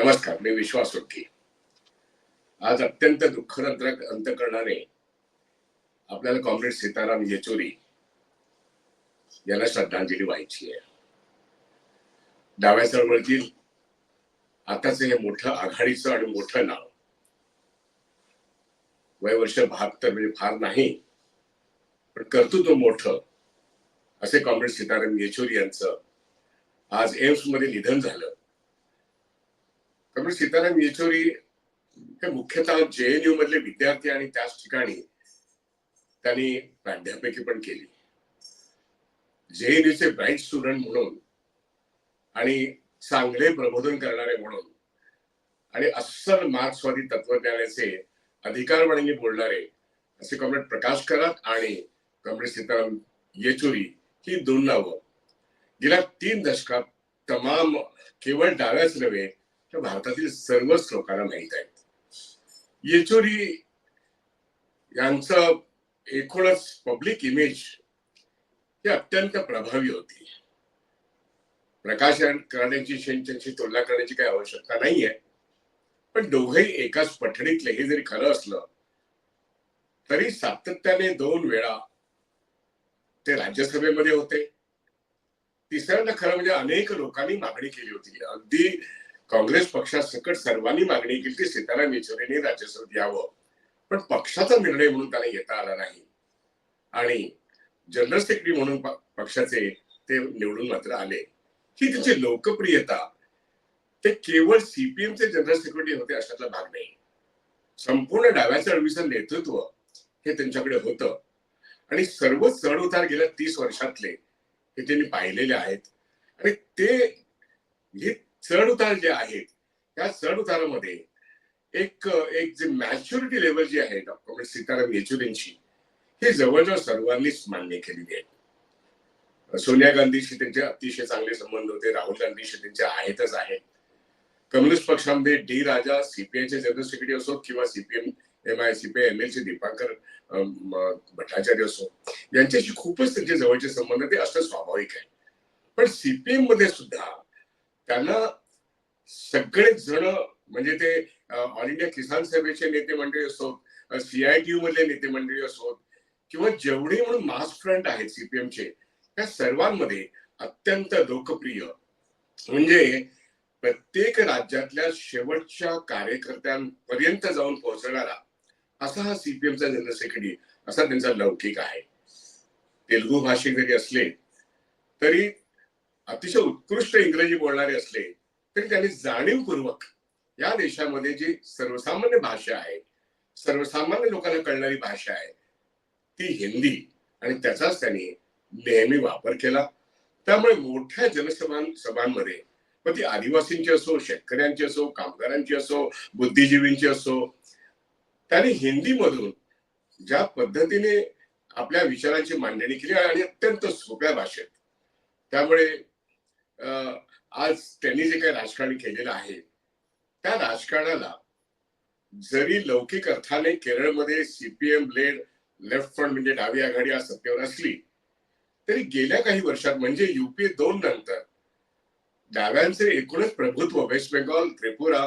नमस्कार मी विश्वास ओके आज अत्यंत दुःखद अंत अंतकरणाने आपल्याला कॉम्रेड सीताराम येचुरी यांना श्रद्धांजली व्हायची आहे. डाव्या चळवळतील आताच हे मोठं आघाडीचं आणि मोठं नाव वय वर्ष बहात्तर म्हणजे फार नाही पण कर्तृत्व मोठं असे कॉम्रेड सीताराम येचुरी यांचं आज एम्समध्ये निधन झालं. त्यामुळे सीताराम येचुरी हे मुख्यतः जेएनयू मधले विद्यार्थी आणि त्याच ठिकाणी त्यांनी प्राध्यापकी पण केली. जेएनयूचे ब्राईट स्टुडंट म्हणून आणि चांगले प्रबोधन करणारे म्हणून आणि अस्सल मार्क्सवादी तत्वज्ञानाचे अधिकारवाणीने बोलणारे असे कॉम्रेड प्रकाश करत आणि कॉम्रेड सीताराम येचुरी ही दोन नावं. गेल्या तीन दशकात तमाम केवळ डाव्याच नव्हे तर भारतातील सर्वच लोकांना माहीत आहेत येचुरी यांचं एकूणच पब्लिक इमेज ही अत्यंत प्रभावी होती प्रकाश करण्याची त्यांची तुलना करण्याची काही आवश्यकता नाहीये पण दोघेही एकाच पठडीतले हे जरी खरं असलं तरी सातत्याने दोन वेळा ते राज्यसभेमध्ये होते तिसऱ्यांदा खरं म्हणजे अनेक लोकांनी मागणी केली होती अगदी काँग्रेस पक्षासकट सर्वांनी मागणी केली की सीताराम येचुरीने राज्यसभेत यावं. पण पक्षाचा निर्णय म्हणून त्यांना येता आला नाही. आणि जनरल सेक्रेटरी म्हणून पक्षाचे ते निवडून मात्र आले. ही त्यांची लोकप्रियता ते केवळ सीपीएमचे जनरल सेक्रेटरी होते अशातला भाग नाही. संपूर्ण डाव्या चळवीचं नेतृत्व हे त्यांच्याकडे होतं. आणि सर्व चढ उतार गेल्या तीस वर्षातले हे त्यांनी पाहिलेले आहेत. आणि ते चढ उतार जे आहेत त्या चढ उतारामध्ये एक एक जे मॅच्युरिटी लेवल जी आहे डॉक्टर म्हणजे सीताराम येचुरींची हे जवळजवळ सर्वांनीच मान्य केलेली आहे. सोनिया गांधीशी त्यांचे अतिशय चांगले संबंध होते राहुल गांधीशी त्यांचे आहेतच आहेत. कम्युनिस्ट पक्षामध्ये डी राजा सीपीआयचे जनरल सेक्रेटरी असो किंवा CPM M I CPI M L चे दीपांकर भट्टाचार्य असो यांच्याशी खूपच त्यांचे जवळचे संबंध ते असं स्वाभाविक आहे पण सीपीएममध्ये सुद्धा त्यांना सगळेच जण म्हणजे ते ऑल इंडिया किसान सभेचे नेते मंडळी असोत सीआयटीयू मधले नेते मंडळी असोत किंवा जेवढे म्हणून मास फ्रंट आहेत सीपीएमचे त्या सर्वांमध्ये अत्यंत लोकप्रिय. म्हणजे प्रत्येक राज्यातल्या शेवटच्या कार्यकर्त्यांपर्यंत जाऊन पोहोचणारा असा हा सीपीएमचा जनरल सेक्रेटरी असा त्यांचा लौकिक आहे. तेलुगू भाषिक जरी असले तरी अतिशय उत्कृष्ट इंग्रजी बोलणारे असले तरी त्यांनी जाणीवपूर्वक या देशामध्ये जी सर्वसामान्य भाषा आहे सर्वसामान्य लोकांना कळणारी भाषा आहे ती हिंदी. आणि त्याचाच त्यांनी नेहमी वापर केला. त्यामुळे मोठ्या जनसभा सभांमध्ये मग ती आदिवासींची असो शेतकऱ्यांची असो कामगारांची असो बुद्धिजीवींची असो त्यांनी हिंदीमधून ज्या पद्धतीने आपल्या विचारांची मांडणी केली आणि अत्यंत सोप्या भाषेत. त्यामुळे आज त्यांनी जे काही राजकारण केलेलं आहे त्या राजकारणाला जरी लौकिक अर्थाने केरळमध्ये सीपीएम लेड लेफ्ट फ्रंट म्हणजे डावी आघाडी आज सत्तेवर असली तरी गेल्या काही वर्षात म्हणजे युपी दोन नंतर डाव्यांचे एकूणच प्रभुत्व वेस्ट बेंगॉल त्रिपुरा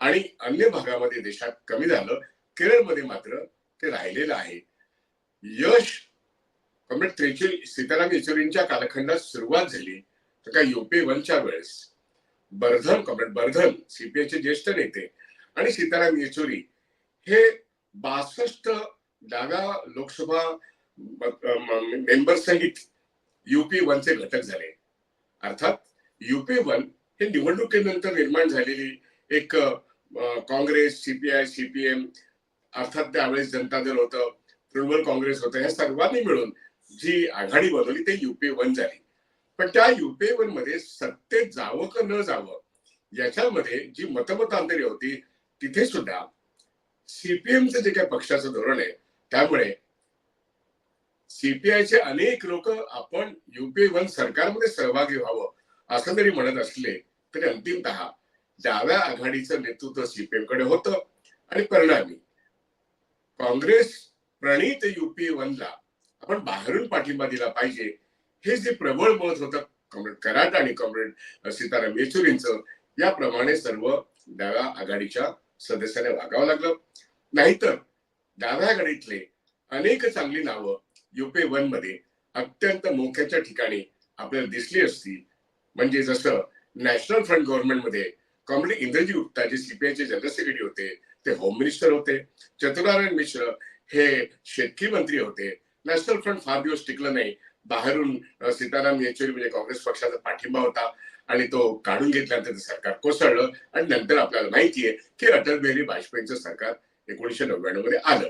आणि अन्य भागामध्ये देशात कमी झालं केरळमध्ये मात्र ते राहिलेलं आहे. यश कॉम्रेड त्रेचुरी सीताराम येचुरींच्या कालखंडात सुरुवात झाली. तर का युपी वनच्या वेळेस बर्धन कॉम्रेड बर्धन सीपीआयचे ज्येष्ठ नेते आणि सीताराम येचुरी हे बासष्ट डाव्या लोकसभा मेंबर सहित युपी वनचे घटक झाले. अर्थात युपी वन हे निवडणुकीनंतर निर्माण झालेली एक काँग्रेस सीपीआय सीपीएम अर्थात त्यावेळेस जनता दल होतं तृणमूल काँग्रेस होतं ह्या सर्वांनी मिळून जी आघाडी बनवली ते युपी वन झाली. पण त्या युपीएवर वनमध्ये सत्तेत जावं का न जावं याच्यामध्ये जी मतमतांतरी होती तिथे सुद्धा सीपीएमचं जे काही पक्षाचं धोरण आहे त्यामुळे सीपीआयचे अनेक लोक आपण युपीए वन सरकारमध्ये सहभागी व्हावं असं जरी म्हणत असले तरी अंतिमतः डाव्या आघाडीचं नेतृत्व सीपीएमकडे होतं आणि परिणामी काँग्रेस प्रणित युपीए वनला आपण बाहेरून पाठिंबा दिला पाहिजे हे जे प्रबळ मत होतं कॉम्रेड कराट आणि कॉम्रेड सीताराम येचुरींचं याप्रमाणे सर्व डाव्या आघाडीच्या सदस्याने वागावं लागलं. नाहीतर डाव्या आघाडीतले अनेक चांगली नावं युपे वनमध्ये अत्यंत मोक्याच्या ठिकाणी आपल्याला दिसली असती म्हणजे जसं नॅशनल फ्रंट गव्हर्नमेंटमध्ये कॉम्रेड इंद्रजी गुप्ता जे सीपीआयचे जनरल सेक्रेटरी होते ते होम मिनिस्टर होते चतुरारायण मिश्र हे शेतकी मंत्री होते. नॅशनल फ्रंट फार दिवस टिकलं नाही. बाहेरून सीताराम येचुरी म्हणजे काँग्रेस पक्षाचा पाठिंबा होता आणि तो काढून घेतल्यानंतर ते सरकार कोसळलं आणि नंतर आपल्याला माहितीये की अटल बिहारी वाजपेयीचं सरकार एकोणीशे नव्याण्णवमध्ये आलं.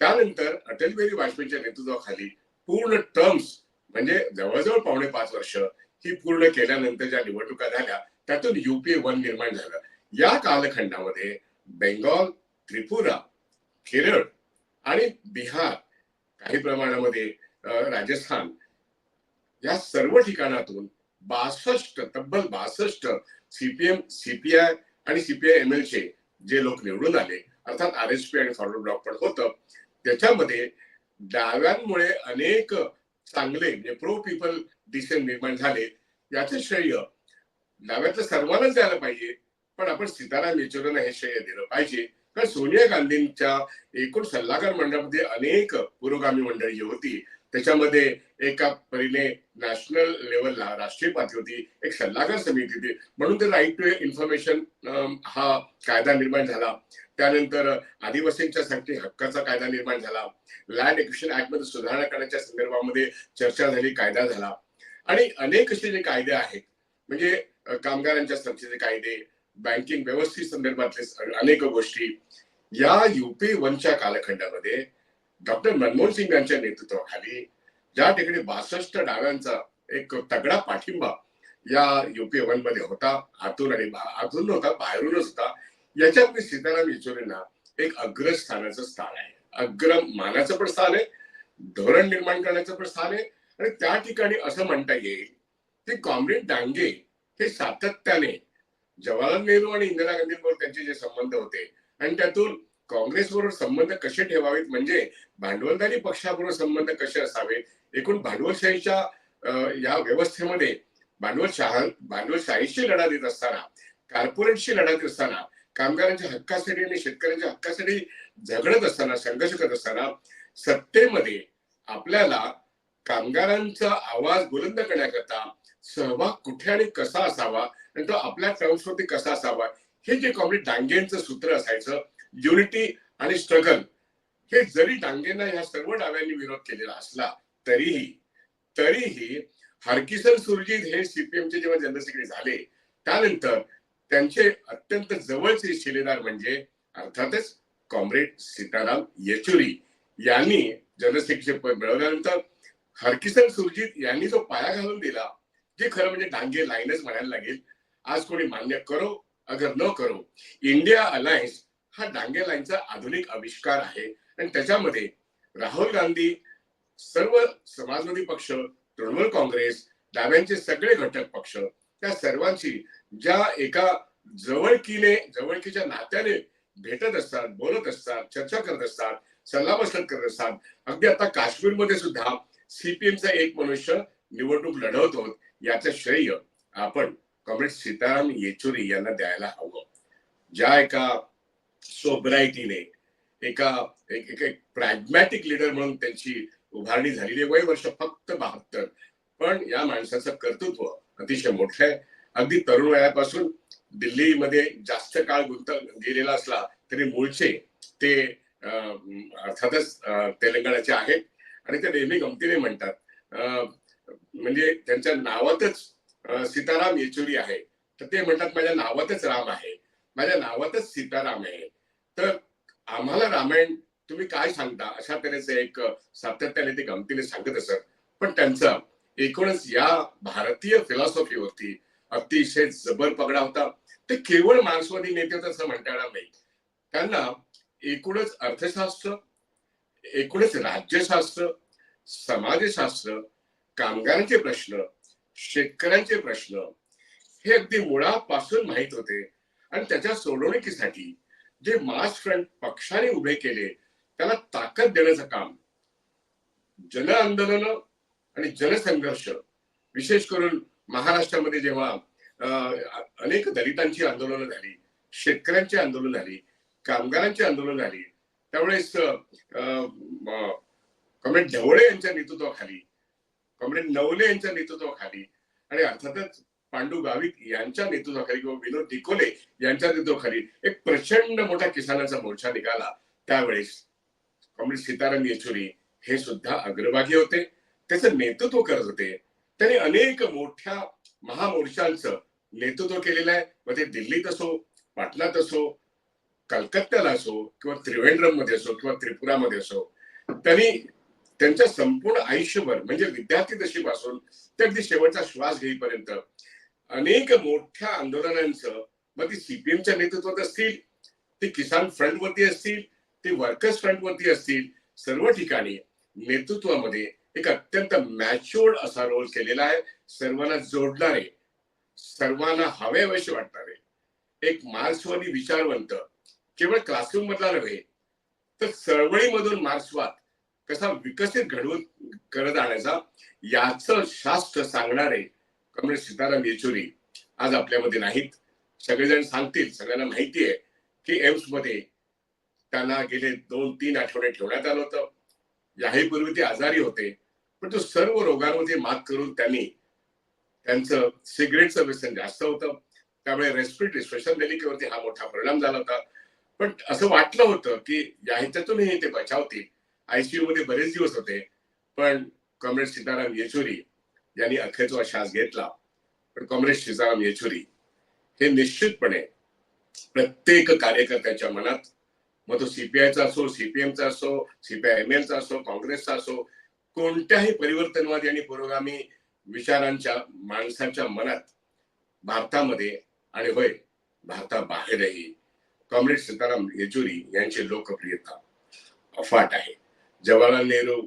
त्यानंतर अटल बिहारी वाजपेयीच्या नेतृत्वाखाली पूर्ण टर्म्स म्हणजे जवळजवळ पावणे पाच वर्ष ही पूर्ण केल्यानंतर ज्या निवडणुका झाल्या त्यातून युपीए वन निर्माण झालं. या कालखंडामध्ये बेंगॉल त्रिपुरा केरळ आणि बिहार काही प्रमाणामध्ये राजस्थान. या सर्व ठिकाणातून बासष्ट तब्बल बासष्ट सीपीएम सीपीआय आणि सीपीआय एम एलचे जे लोक निवडून आले अर्थात आर एस पी आणि फॉरवर्ड ब्लॉक पण होतं त्याच्यामध्ये डाव्यांमुळे अनेक चांगले म्हणजे प्रो पीपल डिसेंट निर्माण झाले. याचं श्रेय डाव्यातल्या सर्वांनाच द्यायला पाहिजे पण आपण सीताराम येचुरींना हे श्रेय दिलं पाहिजे. कारण सोनिया गांधींच्या एकूण सल्लागार मंडळामध्ये अनेक पुरोगामी मंडळी होती. त्याच्यामध्ये एका परीने नॅशनल लेवलला राष्ट्रीय पातळीवरती एक सल्लागार समिती होती. म्हणून ते राईट टू इन्फॉर्मेशन हा कायदा निर्माण झाला. त्यानंतर आदिवासींच्या साठी हक्काचा कायदा निर्माण झाला. लँड एक्विशन ऍक्टमध्ये सुधारणा करण्याच्या संदर्भामध्ये चर्चा झाली कायदा झाला. आणि अनेक असे जे कायदे आहेत म्हणजे कामगारांच्या संस्थेचे कायदे बँकिंग व्यवस्थित संदर्भातले अनेक गोष्टी या युपी वनच्या कालखंडामध्ये डॉक्टर मनमोहन सिंग यांच्या नेतृत्वाखाली ज्या ठिकाणी बासष्ट डाव्यांचा एक तगडा पाठिंबा या युपी वनमध्ये होता आतून आणि आतून होता बाहेरूनच होता याच्यामध्ये सीताराम येचुरींना एक अग्रस्थानाचं स्थान आहे. अग्र मानाचं पण स्थान आहे धोरण निर्माण करण्याचं पण स्थान आहे आणि त्या ठिकाणी असं म्हणता येईल की कॉम्रेड डांगे हे सातत्याने जवाहरलाल नेहरू आणि इंदिरा गांधींबरोबर त्यांचे जे संबंध होते आणि त्यातून काँग्रेसबरोबर संबंध कसे ठेवावेत? म्हणजे भांडवलदारी पक्षाबरोबर संबंध कसे असावेत? एकूण भांडवलशाहीच्या या व्यवस्थेमध्ये भांडवलशाह भांडवलशाहीशी लढा देत असताना कॉर्पोरेटशी लढा देत असताना कामगारांच्या हक्कासाठी आणि शेतकऱ्यांच्या हक्कासाठी झगडत असताना संघर्ष करत असताना सत्तेमध्ये आपल्याला कामगारांचा आवाज बुलंद करण्याकरता सहभाग कुठे आणि कसा असावा? आणि तो आपल्या टर्म्सवरती कसा असावा? हे जे कॉम्रेड डांगेंचं सूत्र असायचं युनिटी आणि स्ट्रगल हे जरी डांगेंना ह्या सर्व डाव्यांनी विरोध केलेला असला तरीही तरीही हरकिसन सुरजीत हे सीपीएमचे जेव्हा जनरल सेक्रेटरी झाले त्यानंतर त्यांचे अत्यंत जवळचे शिलेदार म्हणजे अर्थातच कॉम्रेड सीताराम येचुरी यांनी जनरल सेक्रेटरी पद मिळवल्यानंतर हरकिसन सुरजीत यांनी जो पाया घालून दिला जे खरं म्हणजे डांगे लाईनच म्हणायला लागेल आज कोणी मान्य करो अगर न करो इंडिया अलायन्स हा डांगेलाईनचा आधुनिक आविष्कार आहे. आणि त्याच्यामध्ये राहुल गांधी सर्व समाजवादी पक्ष तृणमूल काँग्रेस डाव्यांचे सगळे घटक पक्ष त्या सर्वांशी ज्या एका जवळकीने जवळकीच्या नात्याने भेटत असतात बोलत असतात चर्चा करत असतात सल्लामसलत करत असतात अगदी आता काश्मीरमध्ये सुद्धा सीपीएमचा एक मनुष्य निवडणूक लढवतो. याचं श्रेय आपण कॉम्रेड सीताराम येचुरी यांना द्यायला हवं. ज्या एका सोबरायटीने एका एक एक एक प्रॅग्मॅटिक लिडर म्हणून त्यांची उभारणी झालेली आहे. वय वर्ष फक्त बहात्तर. पण या माणसाचं कर्तृत्व अतिशय मोठं आहे. अगदी तरुण वयापासून दिल्लीमध्ये जास्त काळ गुंत गेलेला असला तरी मूळचे ते अं, अर्थातच तेलंगणाचे आहेत. आणि ते नेहमी गमतीने म्हणतात. म्हणजे त्यांच्या नावातच सीताराम येचुरी आहे. तर ते म्हणतात माझ्या नावातच राम आहे. माझ्या नावातच सीताराम आहे. तर आम्हाला रामायण तुम्ही काय सांगता? अशा तऱ्हेचं एक सातत्याने ते गमतीने सांगत असत. पण त्यांचा एकूणच या भारतीय फिलॉसॉफीवरती अतिशय जबर पगडा होता. ते केवळ मार्क्सवादी नेते होते असं म्हणता येणार नाही. त्यांना एकूणच अर्थशास्त्र एकूणच राज्यशास्त्र समाजशास्त्र कामगारांचे प्रश्न शेतकऱ्यांचे प्रश्न हे अगदी मुळापासून माहीत होते. आणि त्याच्या सोडवणुकीसाठी जे मास फ्रंट पक्षाने उभे केले त्याला ताकद देण्याचं काम. जन आंदोलन आणि जनसंघर्ष विशेष करून महाराष्ट्रामध्ये जेव्हा अनेक दलितांची आंदोलनं झाली शेतकऱ्यांची आंदोलन झाली कामगारांची आंदोलन झाली त्यावेळेस कॉम्रेड ढवळे यांच्या नेतृत्वाखाली कॉम्रेड नवले यांच्या नेतृत्वाखाली आणि अर्थातच पांडू गावित यांच्या नेतृत्वाखाली किंवा विनोद दिकोले यांच्या नेतृत्वाखाली एक प्रचंड मोठा किसानाचा मोर्चा निघाला. त्यावेळेस कॉम्रेड सीताराम येचुरी हे सुद्धा अग्रभागी होते. त्याचं नेतृत्व करत होते. त्यांनी अनेक मोठ्या महामोर्चांचं नेतृत्व केलेलं आहे. मग ते दिल्लीत असो पाटणात असो कलकत्त्याला असो किंवा त्रिवेंद्रममध्ये असो किंवा त्रिपुरामध्ये असो त्यांनी त्यांच्या संपूर्ण आयुष्यभर म्हणजे विद्यार्थी दशेपासून ते अगदी शेवटचा श्वास घेईपर्यंत अनेक मोठ्या आंदोलनांचं मग ती सीपीएमच्या नेतृत्वात असतील ते किसान फ्रंट वरती असतील ते वर्कर्स फ्रंट वरती असतील सर्व ठिकाणी नेतृत्वामध्ये एक अत्यंत मॅच्युअर्ड असा रोल केलेला आहे. सर्वांना जोडणारे सर्वांना हवेवशे वाटणारे एक मार्क्सवादी विचारवंत केवळ क्लासरूम मधला नव्हे तर चळवळीमधून मार्क्सवाद कसा विकसित घडवून करत आणायचा याचं शास्त्र सांगणारे कमरेड सीताराम येचुरी आज आपल्यामध्ये नाहीत. सगळेजण सांगतील सगळ्यांना माहिती आहे की एम्समध्ये त्यांना गेले दोन तीन आठवडे ठेवण्यात आलं होतं. याही पूर्वी ते आजारी होते. पण तो सर्व रोगांमध्ये मात करून त्यांनी त्यांचं सिगरेटचं व्यसन जास्त होतं. त्यामुळे रेस्पिरेटरी स्पेशल डेलिकेवरती हा मोठा परिणाम झाला होता. पण असं वाटलं होतं की या ह्याच्यातूनही ते बचावतील. आयसीयू मध्ये बरेच दिवस होते. पण कॉम्रेड सीताराम येचुरी यांनी अखेरचा श्वास घेतला. पण कॉम्रेड सीताराम येचुरी हे निश्चितपणे प्रत्येक कार्यकर्त्याच्या मनात मग तो सीपीआयचा असो सीपीएमचा असो सीपीआय एम एलचा असो काँग्रेसचा असो कोणत्याही परिवर्तनवादी आणि पुरोगामी विचारांच्या माणसाच्या मनात भारतामध्ये आणि होय भारताबाहेरही कॉम्रेड सीताराम येचुरी यांची लोकप्रियता अफाट आहे. जवाहरलाल नेहरू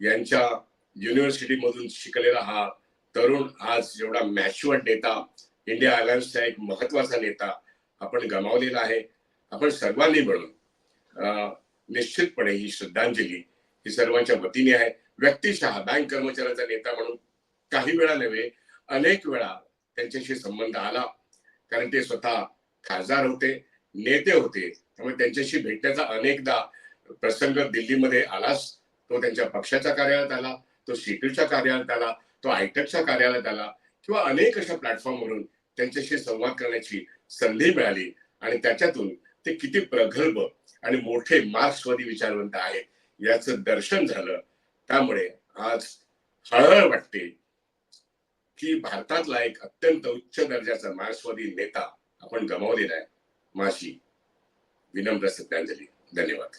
यांच्या युनिव्हर्सिटी मधून शिकलेला हा तरुण आज एवढा मॅच्युअर नेता इंडिया अलायन्सचा एक महत्त्वाचा नेता आपण गमावलेला आहे. आपण सर्वांनी मिळून अं, निश्चितपणे ही श्रद्धांजली ही सर्वांच्या वतीने आहे. व्यक्तिशः बँक कर्मचाऱ्याचा नेता म्हणून काही वेळा नव्हे अनेक वेळा त्यांच्याशी संबंध आला. कारण ते स्वतः खासदार होते नेते होते. त्यामुळे त्यांच्याशी भेटण्याचा अनेकदा प्रसंग दिल्लीमध्ये आलाच. तो त्यांच्या पक्षाच्या कार्यालयात आला. तो सीपीच्या कार्यालयात आला तो आयटकच्या कार्यालयात आला किंवा अनेक अशा प्लॅटफॉर्मवरून त्यांच्याशी संवाद करण्याची संधी मिळाली. आणि त्याच्यातून ते किती प्रगल्भ आणि मोठे मार्क्सवादी विचारवंत आहेत याचं दर्शन झालं. त्यामुळे आज हळहळ वाटते की भारतातला एक अत्यंत उच्च दर्जाचा मार्क्सवादी नेता आपण गमावलेला आहे. माझी विनम्र श्रद्धांजली धन्यवाद.